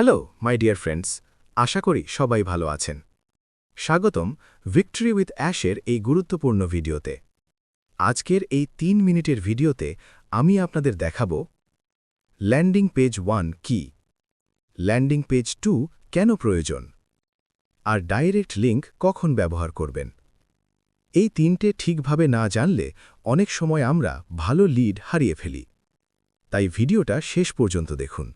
Hello, my dear friends, আশা করি সবাই ভালো আছেন। স্বাগতম ভিক্টরি উইথ অ্যাশের এই গুরুত্বপূর্ণ ভিডিওতে। আজকের এই তিন মিনিটের ভিডিওতে আমি আপনাদের দেখাব ল্যান্ডিং পেজ ওয়ান কি, ল্যান্ডিং পেজ টু কেন প্রয়োজন, আর ডাইরেক্ট লিঙ্ক কখন ব্যবহার করবেন। এই তিনটে ঠিকভাবে না জানলে অনেক সময় আমরা ভালো লিড হারিয়ে ফেলি। তাই ভিডিওটা শেষ পর্যন্ত দেখুন।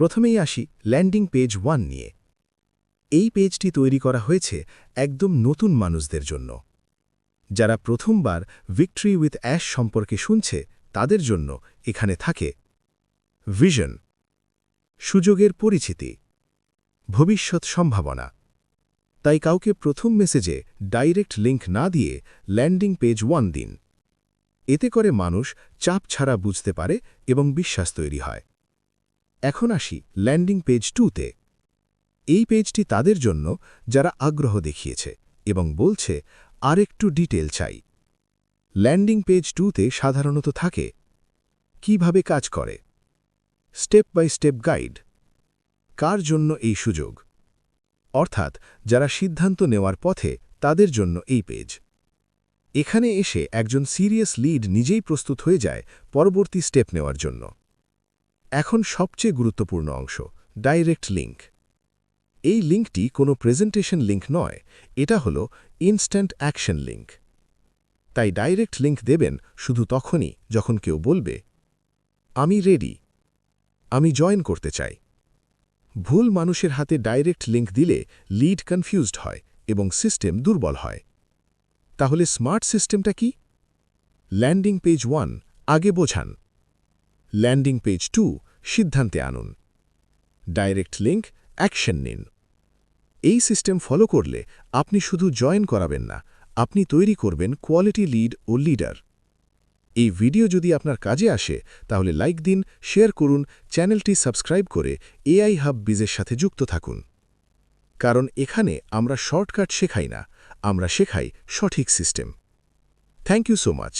প্রথমেই আসি ল্যান্ডিং পেজ ওয়ান নিয়ে। এই পেজটি তৈরি করা হয়েছে একদম নতুন মানুষদের জন্য। যারা প্রথমবার ভিক্টরি উইথ অ্যাশ সম্পর্কে শুনছে, তাদের জন্য এখানে থাকে ভিশন সুযোগের পরিচিতি, ভবিষ্যৎ সম্ভাবনা। তাই কাউকে প্রথম মেসেজে ডাইরেক্ট লিঙ্ক না দিয়ে ল্যান্ডিং পেজ ওয়ান দিন। এতে করে মানুষ চাপ ছাড়া বুঝতে পারে এবং বিশ্বাস তৈরি হয়। এখন আসি ল্যান্ডিং পেজ টুতে। এই পেজটি তাদের জন্য যারা আগ্রহ দেখিয়েছে এবং বলছে, আরেকটু ডিটেল চাই। ল্যান্ডিং পেজ টুতে সাধারণত থাকে, কীভাবে কাজ করে? স্টেপ বাই স্টেপ গাইড, কার জন্য এই সুযোগ? অর্থাৎ, যারা সিদ্ধান্ত নেওয়ার পথে তাদের জন্য এই পেজ। এখানে এসে একজন সিরিয়াস লিড নিজেই প্রস্তুত হয়ে যায় পরবর্তী স্টেপ নেওয়ার জন্য। এখন সবচেয়ে গুরুত্বপূর্ণ অংশ ডাইরেক্ট লিঙ্ক এই লিঙ্কটি কোনো প্রেজেন্টেশন লিঙ্ক নয়, এটা হল ইনস্ট্যান্ট অ্যাকশন লিঙ্ক তাই ডাইরেক্ট লিঙ্ক দেবেন শুধু তখনই যখন কেউ বলবে, আমি রেডি আমি জয়েন করতে চাই। ভুল মানুষের হাতে ডাইরেক্ট লিঙ্ক দিলে লিড কনফিউজড হয় এবং সিস্টেম দুর্বল হয়। তাহলে স্মার্ট সিস্টেমটা কি? ল্যান্ডিং পেজ ওয়ান আগে বোঝান। ল্যান্ডিং পেজ টু সিদ্ধান্তে আনুন। ডাইরেক্ট লিঙ্ক, অ্যাকশন নিন। এই সিস্টেম ফলো করলে আপনি শুধু জয়েন করাবেন না, আপনি তৈরি করবেন কোয়ালিটি লিড ও লিডার। এই ভিডিও যদি আপনার কাজে আসে, তাহলে লাইক দিন, শেয়ার করুন, চ্যানেলটি সাবস্ক্রাইব করে এআই হাব বিজের সাথে যুক্ত থাকুন। কারণ এখানে আমরা শর্টকাট শেখাই না, আমরা শেখাই সঠিক system. Thank you so much.